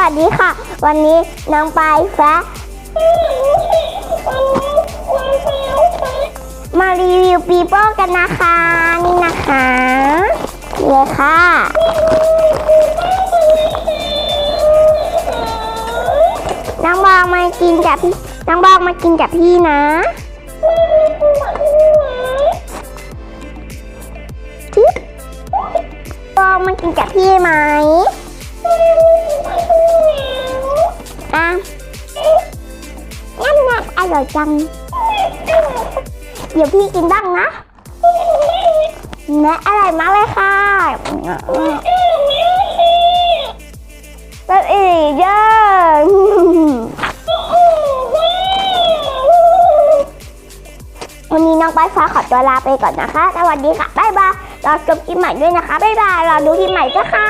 วัสดีค่ะ วันนี้น้องปลายฟ้ามารีวิวปีโป้กันนะคะนี่นะคะเลยค่ะ น้องบองมากินกับพี่ น้องบองมากินกับพี่นะบบองมากินกับพี่ไหม ร่อยจัง เดี๋ยวพี่กินบ้างนะนะอร่อยมากเลยค่ะแล้วอีกเยอะวันนี้น้องป้ายฟ้าขอตัวลาไปก่อนนะคะ สวัสดีค่ะ บ๊ายบาย รอชมคลิปใหม่ด้วยนะคะ บ๊ายบาย รอดูคลิปใหม่จ้ะค่ะ